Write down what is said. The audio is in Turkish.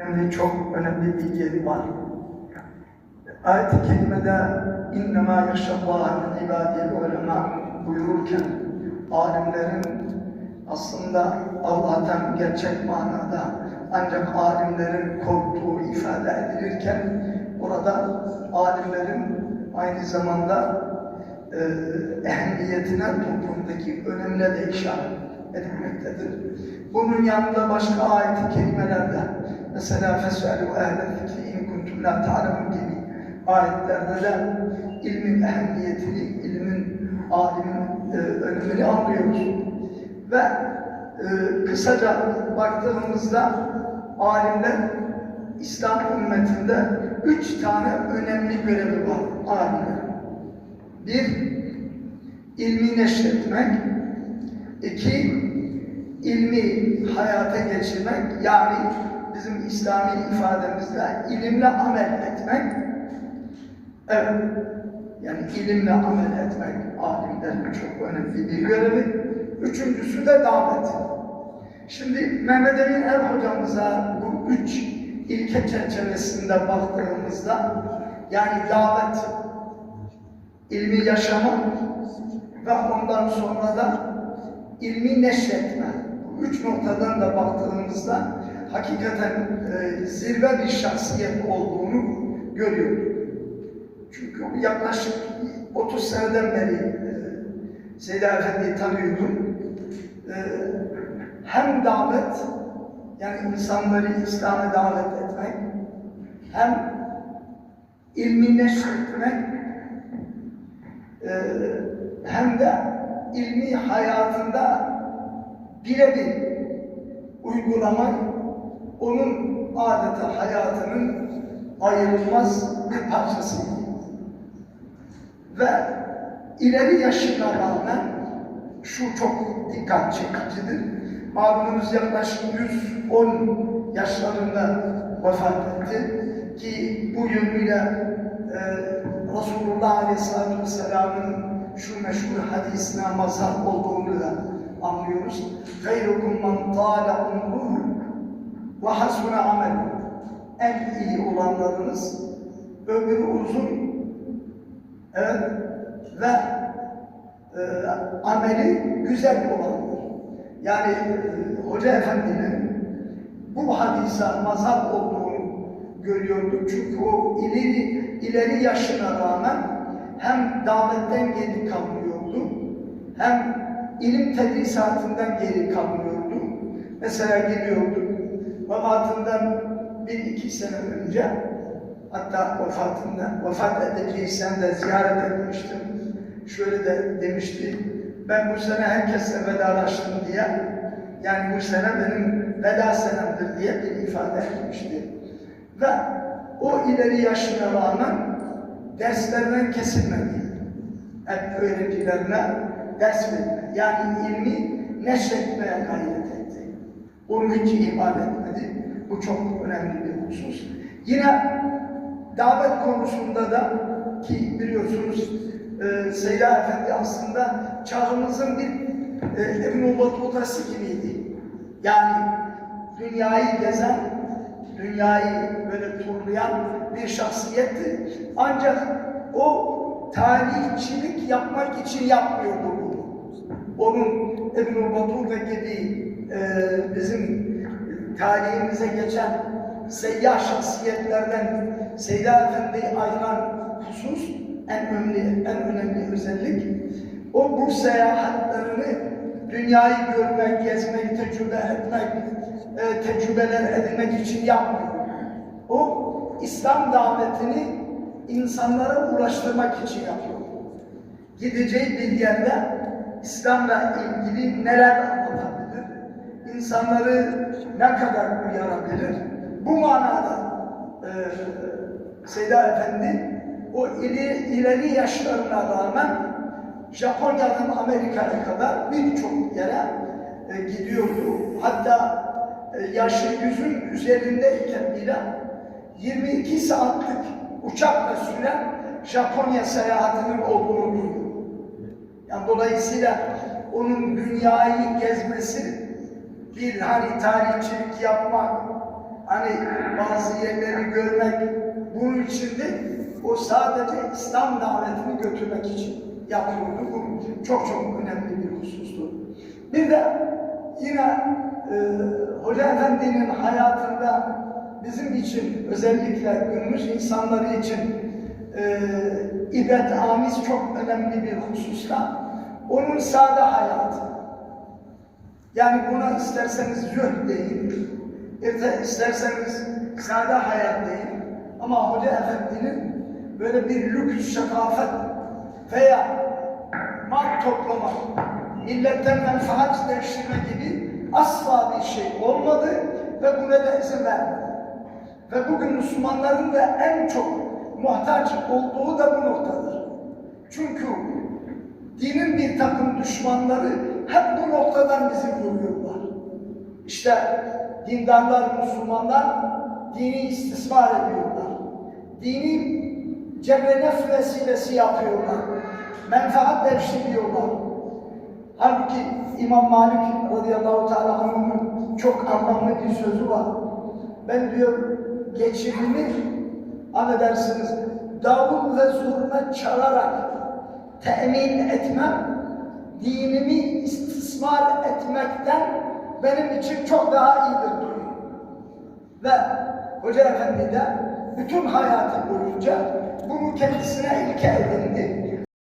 Önemli, çok önemli bir yeri var. Ayet-i kerimede اِنَّمَا يَخْشَ اللّٰهَ مِنْ عِبَادِهِ الْعُلَمَا buyururken alimlerin aslında Allah'tan gerçek manada ancak alimlerin korktuğu ifade edilirken orada alimlerin aynı zamanda e, ehemmiyetine toplumdaki önemine de işaret edilmektedir. Bunun yanında başka ayet-i kerimelerde mesela fesvelu ehle zikri in kuntum la ta'lemun gibi ayetlerde de ilmin ehemmiyetini, ilmin alimin e, önemini anlıyoruz. Ve e, kısaca baktığımızda alimler İslam ümmetinde üç tane önemli görevi var alimler. Bir, ilmi neşretmek. İki ilmi hayata geçirmek. Yani bizim İslami ifademizde ilimle amel etmek. Evet. Yani ilimle amel etmek alimlerin çok önemli bir görevi. Üçüncüsü de davet. Şimdi Mehmet Emin Er hocamıza bu üç ilke çerçevesinde baktığımızda yani davet, ilmi yaşama ve ondan sonra da ilmi neşretme. Bu üç noktadan da baktığımızda hakikaten e, zirve bir şahsiyet olduğunu görüyoruz. Çünkü yaklaşık 30 seneden beri e, Seyyid Efendi'yi tanıyordum. E, hem davet, yani insanları İslam'a davet etmek, hem ilmi neşretmek, e, hem de ilmi hayatında birebir uygulamak, onun adeta hayatının ayrılmaz bir parçasıydı ve ileri yaşına rağmen şu çok dikkat çekicidir. Malumunuz yaklaşık 110 yaşlarında vefat etti ki bu yönüyle e, Resulullah Aleyhisselatü Vesselam'ın şu meşhur hadisine mazhar olduğunu da anlıyoruz. Gayrukum men tâle umruhu ve hasune amel. En iyi olanlarınız ömrü uzun Evet. Ve e, ameli güzel olandır. Yani e, Hoca Efendi'nin bu hadise mazhar olduğunu görüyorduk. Çünkü o ileri, ileri yaşına rağmen hem davetten geri kalmıyordu, hem ilim tedrisatından geri kalmıyordu. Mesela geliyordu, vefatından bir iki sene önce Hatta vefatında, vefat edeceği de ziyaret etmiştim. Şöyle de demişti, ben bu sene herkesle vedalaştım diye, yani bu sene benim veda senemdir diye bir ifade etmişti. Ve o ileri yaşına rağmen derslerden kesilmedi. Hep öğrencilerine ders verdi. Yani ilmi neşretmeye gayret etti. Onu hiç ihmal etmedi. Bu çok önemli bir husus. Yine davet konusunda da ki biliyorsunuz e, Seyda Efendi aslında çağımızın bir e, Batutası gibiydi. Yani dünyayı gezen, dünyayı böyle turlayan bir şahsiyetti. Ancak o tarihçilik yapmak için yapmıyordu bunu. Onun Emin Batuta gibi e, bizim tarihimize geçen seyyah şahsiyetlerden Seyda Efendi'yi ayıran husus en önemli, en önemli özellik o bu seyahatlerini dünyayı görmek, gezmek, tecrübe etmek, e, tecrübeler edinmek için yapmıyor. O İslam davetini insanlara ulaştırmak için yapıyor. Gideceği bir yerde İslam'la ilgili neler anlatabilir, insanları ne kadar uyarabilir, bu manada e, Seyda Efendi o ileri, ileri yaşlarına rağmen Japonya'dan Amerika'ya kadar birçok yere e, gidiyordu. Hatta yaşı yüzün üzerindeyken bile 22 saatlik uçakla süren Japonya seyahatinin olduğunu duyuyor. Yani dolayısıyla onun dünyayı gezmesi bir hani tarihçilik yapmak, hani bazı yerleri görmek bunun için değil, o sadece İslam davetini götürmek için yapıyordu. Bu çok çok önemli bir husustu. Bir de yine e, Hoca Efendi'nin hayatında bizim için özellikle günümüz insanları için e, ibret amiz çok önemli bir hususta onun sade hayatı. Yani buna isterseniz zühd deyin, iste- isterseniz sade hayat deyin. Ama Hoca Efendi'nin böyle bir lüks şakafet veya mal toplama, milletten menfaat devşirme gibi asla bir şey olmadı ve buna da izin vermedi. Ve bugün Müslümanların da en çok muhtaç olduğu da bu noktadır. Çünkü dinin bir takım düşmanları hep bu noktadan bizi vuruyorlar. İşte dindarlar, Müslümanlar dini istismar ediyorlar. Dini cebre nef vesilesi yapıyorlar. Menfaat devşiriyorlar. Halbuki İmam Malik radıyallahu teala anh'ın çok anlamlı bir sözü var. Ben diyor geçimimi affedersiniz davul ve zurna çalarak temin etmem dinimi istismar etmekten benim için çok daha iyidir diyor. Ve Hoca Efendi de bütün hayatı boyunca bunu kendisine ilke edindi.